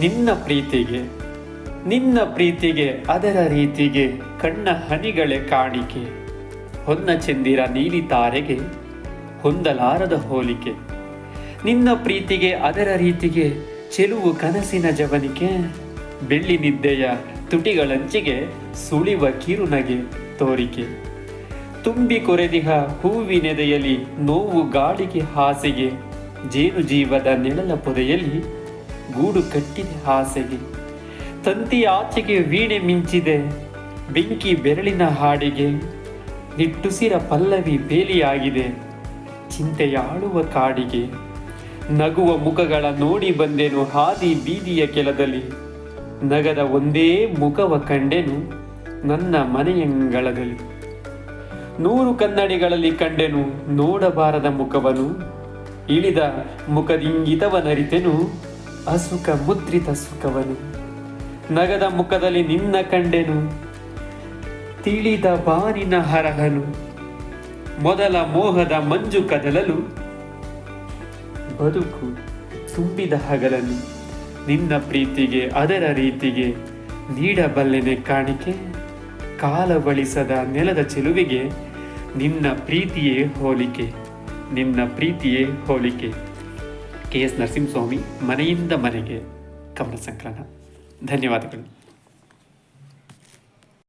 ನಿನ್ನ ಪ್ರೀತಿಗೆ ನಿನ್ನ ಪ್ರೀತಿಗೆ, ಅದರ ರೀತಿಗೆ ಕಣ್ಣ ಹನಿಗಳೇ ಕಾಣಿಕೆ. ಹೊನ್ನ ಚೆಂದಿರ ನೀಲಿ ತಾರೆಗೆ ಹೊಂದಲಾರದ ಹೋಲಿಕೆ. ನಿನ್ನ ಪ್ರೀತಿಗೆ, ಅದರ ರೀತಿಗೆ ಚೆಲುವು ಕನಸಿನ ಜವನಿಕೆ. ಬೆಳ್ಳಿ ನಿದ್ದೆಯ ತುಟಿಗಳಂಚಿಗೆ ಸುಳಿವ ಕಿರುನಗೆ ತೋರಿಕೆ. ತುಂಬಿ ಕೊರೆದಿಹ ಹೂವಿನೆದೆಯಲ್ಲಿ ನೋವು ಗಾಳಿಗೆ ಹಾಸಿಗೆ. ಜೇನು ಜೀವದ ನೆಳಲ ಪೊದೆಯಲ್ಲಿ ಗೂಡು ಕಟ್ಟಿದೆ ಹಾಸೆಗೆ. ತಂತಿ ಆಚೆಗೆ ವೀಣೆ ಮಿಂಚಿದೆ, ಬೆಂಕಿ ಬೆರಳಿನ ಹಾಡಿಗೆ. ನಿಟ್ಟುಸಿರ ಪಲ್ಲವಿ ಬೇಲಿಯಾಗಿದೆ ಚಿಂತೆಯಾಳುವ ಕಾಡಿಗೆ. ನಗುವ ಮುಖಗಳ ನೋಡಿ ಬಂದೆನು ಹಾದಿ ಬೀದಿಯ ಕೆಲದಲ್ಲಿ ನಗದ ಒಂದೇ ಮುಖವ ಕಂಡೆನು ನನ್ನ ಮನೆಯಂಗಳದಲ್ಲಿ. ನೂರು ಕನ್ನಡಿಗಳಲ್ಲಿ ಕಂಡೆನು ನೋಡಬಾರದ ಮುಖವನು. ಇಳಿದ ಮುಖದಿಂಗಿತವನರಿತೆನು ಅಸುಖ ಮುದ್ರಿತ ಸುಖವನು. ನಗದ ಮುಖದಲ್ಲಿ ನಿನ್ನ ಕಂಡೆನು. ತಿಳಿದ ಬಾನಿನ ಹರಹನು. ಮೊದಲ ಮೋಹದ ಮಂಜು ಕದಲಲು. ಬದುಕು ತುಂಬಿದ ಹಗಲನು ನಿನ್ನ ಪ್ರೀತಿಗೆ, ಅದರ ರೀತಿಗೆ ನೀಡಬಲ್ಲೆನೆ ಕಾಣಿಕೆ. ಕಾಲ ಬಳಿಸದ ನೆಲದ ಚೆಲುವಿಗೆ ನಿನ್ನ ಪ್ರೀತಿಯೇ ಹೋಲಿಕೆ. ನಿನ್ನ ಪ್ರೀತಿಯೇ ಹೋಲಿಕೆ. ಕೆ ಎಸ್ ನರಸಿಂಹಸ್ವಾಮಿ ಮನೆಯಿಂದ ಮನೆಗೆ ಕಮಲ ಸಂಕಲನ ಧನ್ಯವಾದಗಳು